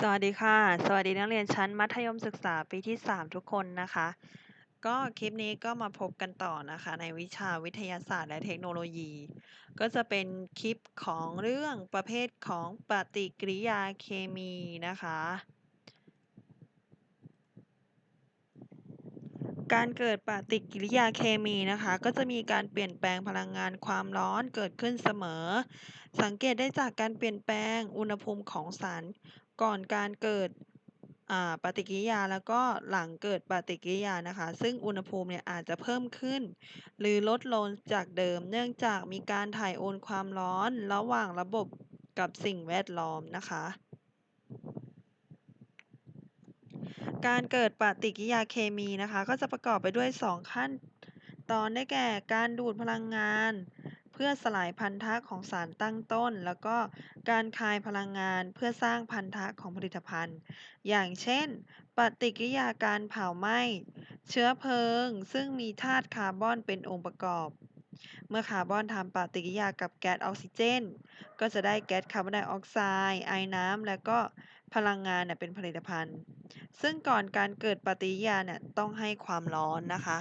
สวัสดีค่ะ สวัสดีนักเรียนชั้นมัธยมศึกษาปีที่ 3 ทุกคนนะคะ ก็คลิปนี้ก็มาพบกันต่อนะคะในวิชาวิทยาศาสตร์และเทคโนโลยี ก็จะเป็นคลิปของเรื่องประเภทของปฏิกิริยาเคมีนะคะ การเกิดปฏิกิริยาเคมีนะคะ ก็จะมีการเปลี่ยนแปลงพลังงานความร้อนเกิดขึ้นเสมอ สังเกตได้จากการเปลี่ยนแปลงอุณหภูมิของสาร ก่อนการเกิดปฏิกิริยาแล้วก็หลังเกิดปฏิกิริยานะคะ ซึ่งอุณหภูมิเนี่ยอาจจะเพิ่มขึ้น หรือลดลงจากเดิม เนื่องจากมีการถ่ายโอนความร้อนระหว่างระบบกับสิ่งแวดล้อมนะคะ การเกิดปฏิกิริยาเคมีนะคะ ก็จะประกอบไปด้วย 2 ขั้นตอนได้แก่การดูดพลังงาน เพื่อสลายพันธะของสารตั้งต้น แล้วก็การคายพลังงานเพื่อสร้างพันธะของผลิตภัณฑ์ อย่างเช่น ปฏิกิริยาการเผาไหม้เชื้อเพลิง ซึ่งมีธาตุคาร์บอนเป็นองค์ประกอบ เมื่อคาร์บอนทำปฏิกิริยากับแก๊สออกซิเจน ก็จะได้แก๊สคาร์บอนไดออกไซด์ไอน้ำและก็พลังงานเนี่ยเป็นผลิตภัณฑ์ ซึ่งก่อนการเกิดปฏิกิริยาเนี่ยต้องให้ความร้อนนะคะ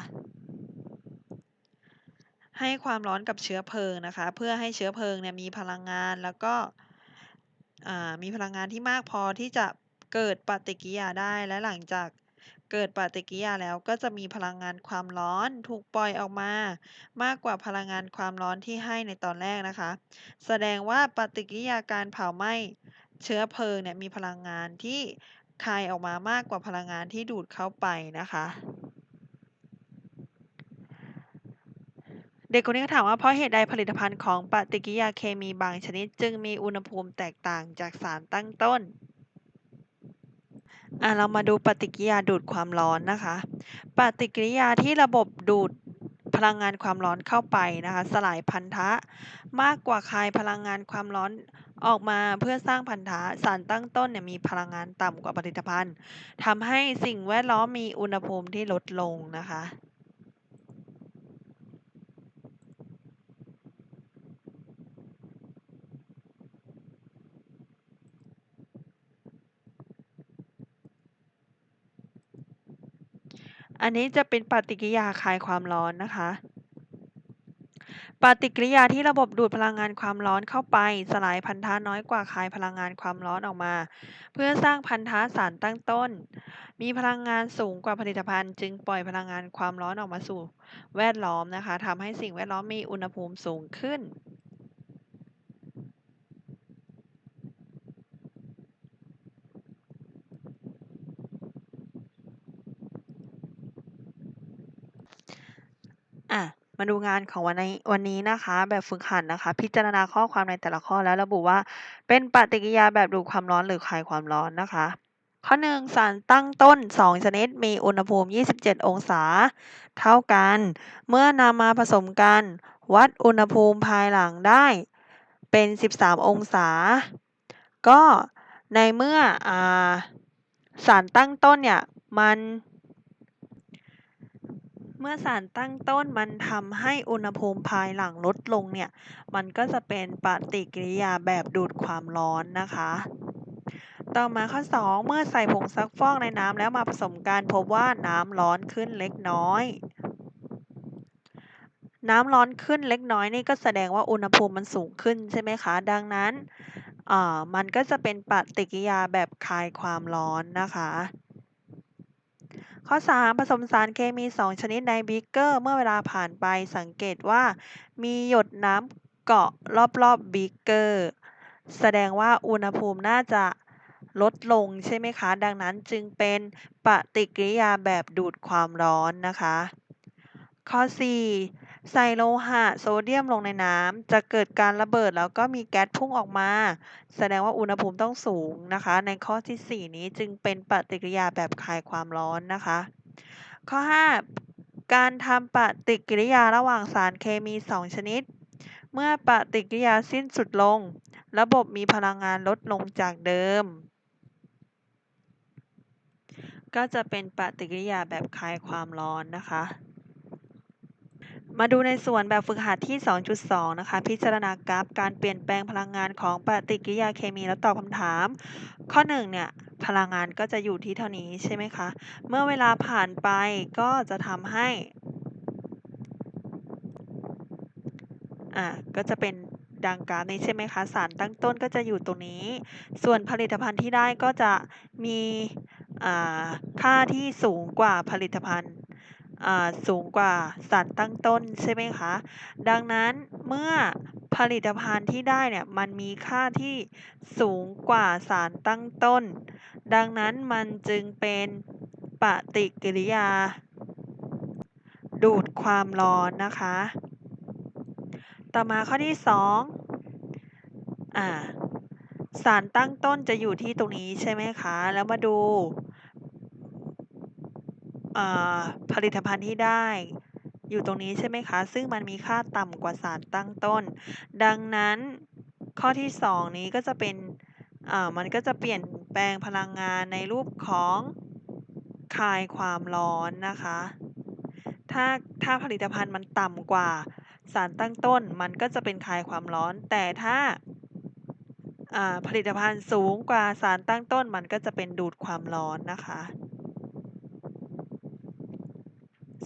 ให้ความร้อนกับเชื้อเพลิงนะคะ เพื่อให้เชื้อเพลิงเนี่ยมีพลังงานแล้วก็มีพลังงานที่มากพอที่จะเกิดปฏิกิริยาได้และหลังจากเกิดปฏิกิริยาแล้วก็จะมีพลังงานความร้อนถูกปล่อยออกมา มากกว่าพลังงานความร้อนที่ให้ในตอนแรกนะคะ แสดงว่าปฏิกิริยาการเผาไหม้เชื้อเพลิงเนี่ยมีพลังงานที่คายออกมามากกว่าพลังงานที่ดูดเข้าไปนะคะ เด็กคนนี้ก็ถามว่าเพราะเหตุใดผลิตภัณฑ์ของปฏิกิริยาเคมีบางชนิด จึงมีอุณหภูมิแตกต่างจากสารตั้งต้นอะเรามาดูปฏิกิริยาดูดความร้อนนะคะ ปฏิกิริยาที่ระบบดูดพลังงานความร้อนเข้าไปนะคะ สลายพันธะ มากกว่าคายพลังงานความร้อนออกมาเพื่อสร้างพันธะสารตั้งต้นเนี่ยมีพลังงานต่ำกว่าผลิตภัณฑ์ทำให้สิ่งแวดล้อมมีอุณหภูมิที่ลดลงนะคะ อันนี้จะเป็นปฏิกิริยาคายความร้อนนะคะ ปฏิกิริยาที่ระบบดูดพลังงานความร้อนเข้าไป สลายพันธะน้อยกว่าคายพลังงานความร้อนออกมา เพื่อสร้างพันธะสารตั้งต้น มีพลังงานสูงกว่าผลิตภัณฑ์ จึงปล่อยพลังงานความร้อนออกมาสู่ แวดล้อมนะคะทำให้สิ่งแวดล้อมมีอุณหภูมิสูงขึ้น มาดูงานของวันนี้วันนี้นะคะ แบบฝึกหัดนะคะ พิจารณาข้อความในแต่ละข้อแล้วระบุว่า เป็นปฏิกิริยาแบบดูดความร้อนหรือคลายความร้อนนะคะ ข้อ 1 สารตั้งต้น 2 ชนิดมีอุณหภูมิ 27 องศา เท่ากัน เมื่อนำมาผสมกัน วัดอุณหภูมิภายหลังได้เป็น 13 องศา ก็ในเมื่ออสารตั้งต้นเนี่ยมัน มื่อสารตั้งต้นมันทำให้อุณหภูมิภายหลังลดลงเนี่ย มันก็จะเป็นปฏิกิริยาแบบดูดความร้อนนะคะ ต่อมาข้อ 2 เมื่อใส่ผงซักฟอกในน้ำแล้วมาผสมกันพบว่าน้ำร้อนขึ้นเล็กน้อยน้ำร้อนขึ้นเล็กน้อยนี่ก็แสดงว่าอุณหภูมิมันสูงขึ้นใช่ไหมคะ ดังนั้นมันก็จะเป็นปฏิกิริยาแบบคายความร้อนนะคะ ข้อ 3 ผสมสารเคมี 2 ชนิดในบีเกอร์ เมื่อเวลาผ่านไปสังเกตว่า มีหยดน้ำเกาะรอบๆบบีเกอร์ แสดงว่าอุณหภูมิน่าจะลดลงใช่ไหมคะ ดังนั้นจึงเป็นปฏิกิริยาแบบดูดความร้อนนะคะ ข้อ 4 ใส่โลหะโซเดียมลงในน้ำจะเกิดการระเบิดแล้วก็มีแก๊สพุ่งออกมา แสดงว่าอุณหภูมิต้องสูงนะคะ ในข้อที่ 4 นี้จึงเป็นปฏิกิริยาแบบคายความร้อนนะคะ ข้อ 5 การทำปฏิกิริยาระหว่างสารเคมี 2 ชนิด เมื่อปฏิกิริยาสิ้นสุดลง ระบบมีพลังงานลดลงจากเดิม ก็จะเป็นปฏิกิริยาแบบคายความร้อนนะคะ มาดูในส่วนแบบฝึกหัดที่ 2.2 นะคะ พิจารณากราฟการเปลี่ยนแปลงพลังงานของปฏิกิริยาเคมีแล้วตอบคำถาม ข้อ 1 เนี่ย พลังงานก็จะอยู่ที่เท่านี้ใช่ไหมคะ เมื่อเวลาผ่านไปก็จะทำให้ อ่า ก็จะเป็นดังกราฟนี้ใช่ไหมคะ สารตั้งต้นก็จะอยู่ตรงนี้ ส่วนผลิตภัณฑ์ที่ได้ก็จะมีอ่าค่าที่สูงกว่าผลิตภัณฑ์ สูงกว่าสารตั้งต้นใช่ไหมคะ ดังนั้นเมื่อผลิตภัณฑ์ที่ได้เนี่ยมันมีค่าที่สูงกว่าสารตั้งต้น ดังนั้นมันจึงเป็นปฏิกิริยา ดูดความร้อนนะคะ ต่อมาข้อที่2อ่าสารตั้งต้นจะอยู่ที่ตรงนี้ใช่ไหมคะ แล้วมาดู ผลิตภัณฑ์ที่ได้อยู่ตรงนี้ใช่ไหมคะ ซึ่งมันมีค่าต่ำกว่าสารตั้งต้น ดังนั้นข้อที่ 2 นี้ก็จะเป็นมันก็จะเปลี่ยนแปลงพลังงานในรูปของคายความร้อนนะคะ ถ้าถ้าผลิตภัณฑ์มันต่ำกว่าสารตั้งต้น มันก็จะเป็นคายความร้อน แต่ถ้าผลิตภัณฑ์สูงกว่าสารตั้งต้น มันก็จะเป็นดูดความร้อนนะคะ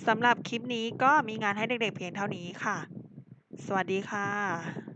สำหรับคลิปนี้ก็มีงานให้เด็กๆเพียงเท่านี้ค่ะ สวัสดีค่ะ